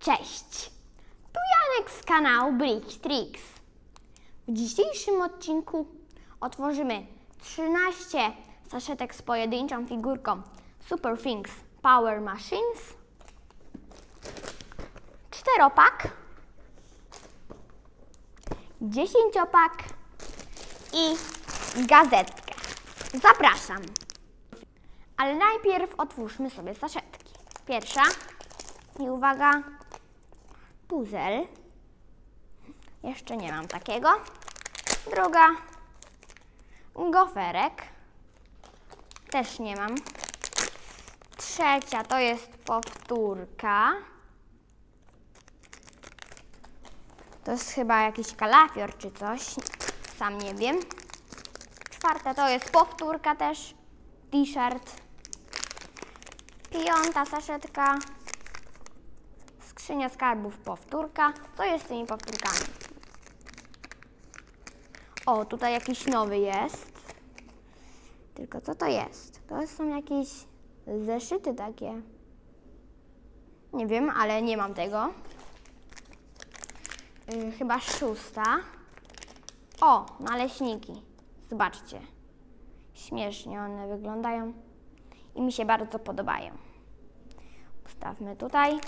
Cześć! Tu Janek z kanału Brick Tricks. W dzisiejszym odcinku otworzymy 13 saszetek z pojedynczą figurką Super Things Power Machines, czteropak, dziesięciopak i gazetkę. Zapraszam! Ale najpierw otwórzmy sobie saszetki. Pierwsza i uwaga, puzel. Jeszcze nie mam takiego. Druga, goferek. Też nie mam. Trzecia to jest powtórka. To jest chyba jakiś kalafior czy coś. Sam nie wiem. Czwarta to jest powtórka też. T-shirt. Piąta saszetka. Skrzynia skarbów powtórka. Co jest z tymi powtórkami? O, tutaj jakiś nowy jest. Tylko co to jest? To są jakieś zeszyty takie. Nie wiem, ale nie mam tego. Yy, chyba szósta. O, naleśniki. Zobaczcie. Śmiesznie one wyglądają i mi się bardzo podobają. Ustawmy tutaj.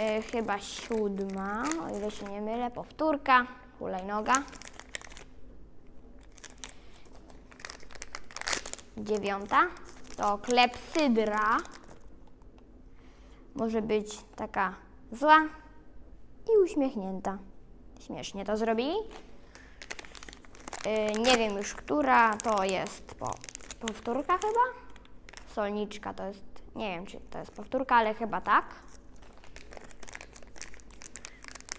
Yy, chyba siódma, o ile się nie mylę, powtórka, hulajnoga. Dziewiąta to klepsydra. Może być taka zła i uśmiechnięta. Śmiesznie to zrobili. Yy, nie wiem już, która to jest po, powtórka chyba. Solniczka to jest, nie wiem czy to jest powtórka, ale chyba tak.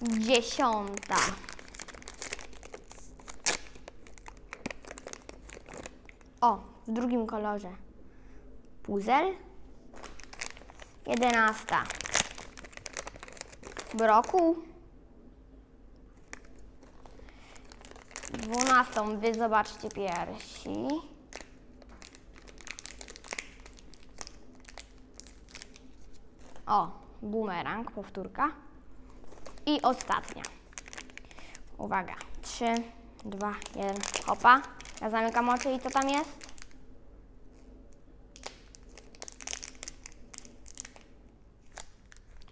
Dziesiąta. O, w drugim kolorze. Puzel. Jedenasta. Brokuł. Dwunastą wy zobaczcie piersi. O, bumerang, powtórka. I ostatnia. Uwaga. Trzy, dwa, jeden, hopa. Ja zamykam oczy i co tam jest?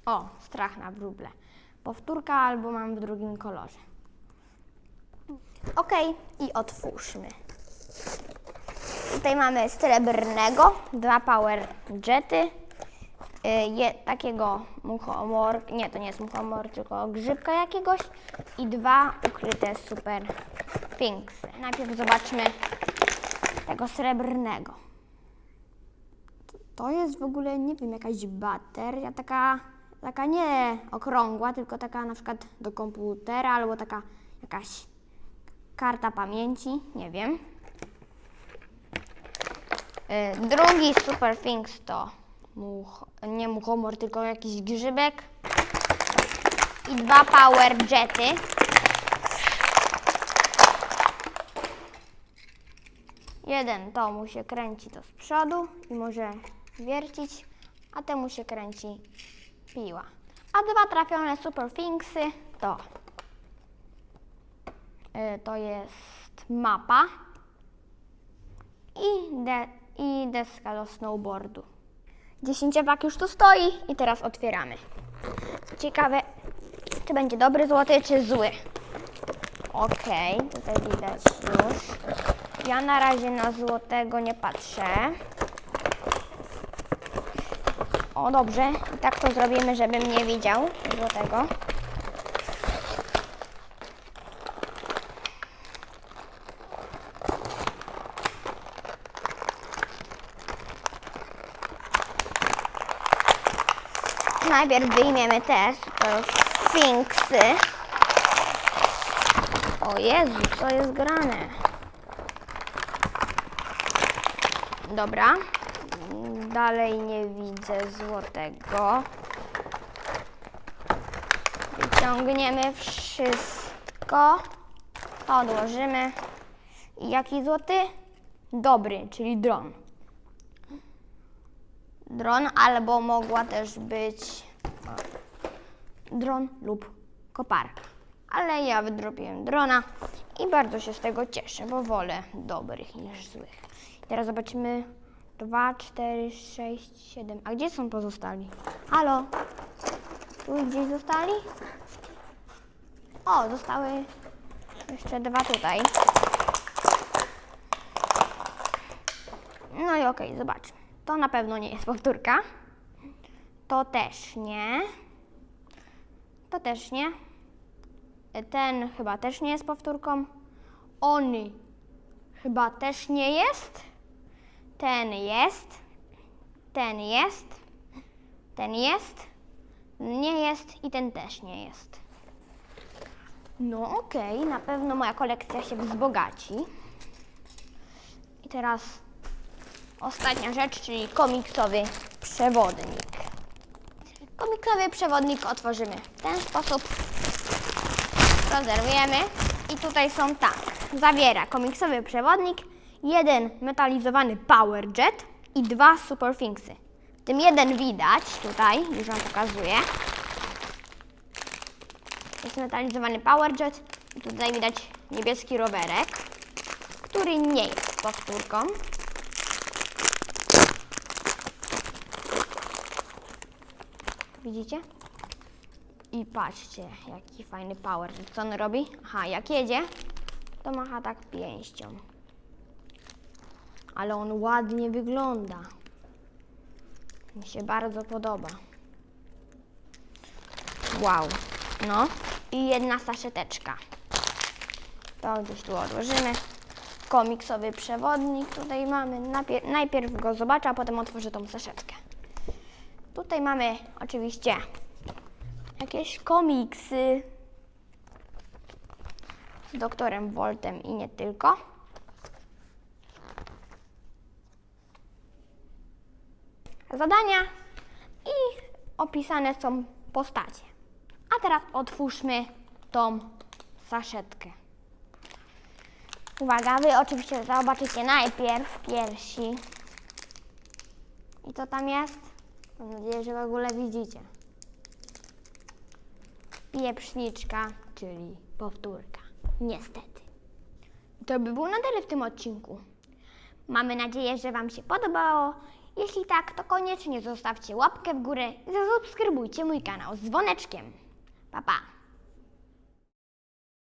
O, strach na wróble. Powtórka albo mam w drugim kolorze. Ok, i otwórzmy. Tutaj mamy srebrnego, dwa power jety, je, takiego muchomor, nie to nie jest muchomor, tylko grzybka jakiegoś i dwa ukryte super finksy. Najpierw zobaczmy tego srebrnego. To jest w ogóle, nie wiem, jakaś bateria, taka, taka nie okrągła, tylko taka na przykład do komputera albo taka jakaś karta pamięci, nie wiem. Y, Drugi Super Things to much, nie muchomor, tylko jakiś grzybek. I dwa Power Jety. Jeden to mu się kręci to z przodu i może wiercić, a temu się kręci piła. A dwa trafione Super Thingsy to y, to jest mapa i, de, i deska do snowboardu. Dziesięciopak już tu stoi i teraz otwieramy. Ciekawe, czy będzie dobry złoty, czy zły. Okej, tutaj widać już. Ja na razie na złotego nie patrzę. O, dobrze. I tak to zrobimy, żebym nie widział złotego. Najpierw wyjmiemy te super finksy. O Jezu, co jest grane? Dobra. Dalej nie widzę złotego. Wyciągniemy wszystko. Odłożymy. I jaki złoty? Dobry, czyli dron. Dron, albo mogła też być dron lub koparka. Ale ja wydrobiłem drona i bardzo się z tego cieszę, bo wolę dobrych niż złych. Teraz zobaczymy 2, 4, 6, 7. A gdzie są pozostali? Halo? Tu gdzieś zostali? O, zostały jeszcze dwa tutaj. No i okej, zobaczmy. To na pewno nie jest powtórka. To też nie. To też nie. Ten chyba też nie jest powtórką. On chyba też nie jest. Ten jest. Ten jest. Ten jest. Nie jest i ten też nie jest. No okej, na pewno moja kolekcja się wzbogaci. I teraz ostatnia rzecz, czyli komiksowy przewodnik. Komiksowy przewodnik otworzymy w ten sposób. Rozerwiemy i tutaj są tak. Zawiera komiksowy przewodnik, jeden metalizowany Power Jet i dwa Super Thingsy. Tym jeden widać tutaj, już Wam pokazuję. Jest metalizowany Power Jet i tutaj widać niebieski rowerek, który nie jest powtórką. Widzicie? I patrzcie, jaki fajny power. Co on robi? Aha, jak jedzie, to macha tak pięścią. Ale on ładnie wygląda. Mi się bardzo podoba. Wow. No. I jedna saszeteczka. To gdzieś tu odłożymy. Komiksowy przewodnik tutaj mamy. Najpierw go zobaczę, a potem otworzę tą saszetkę. Tutaj mamy oczywiście jakieś komiksy z doktorem Voltem i nie tylko. Zadania i opisane są postacie. A teraz otwórzmy tą saszetkę. Uwaga, wy oczywiście zobaczycie najpierw piersi. I co tam jest? Mam nadzieję, że w ogóle widzicie. Pieprzniczka, czyli powtórka. Niestety. To by było na tyle w tym odcinku. Mamy nadzieję, że Wam się podobało. Jeśli tak, to koniecznie zostawcie łapkę w górę i zasubskrybujcie mój kanał z dzwoneczkiem. Pa, pa!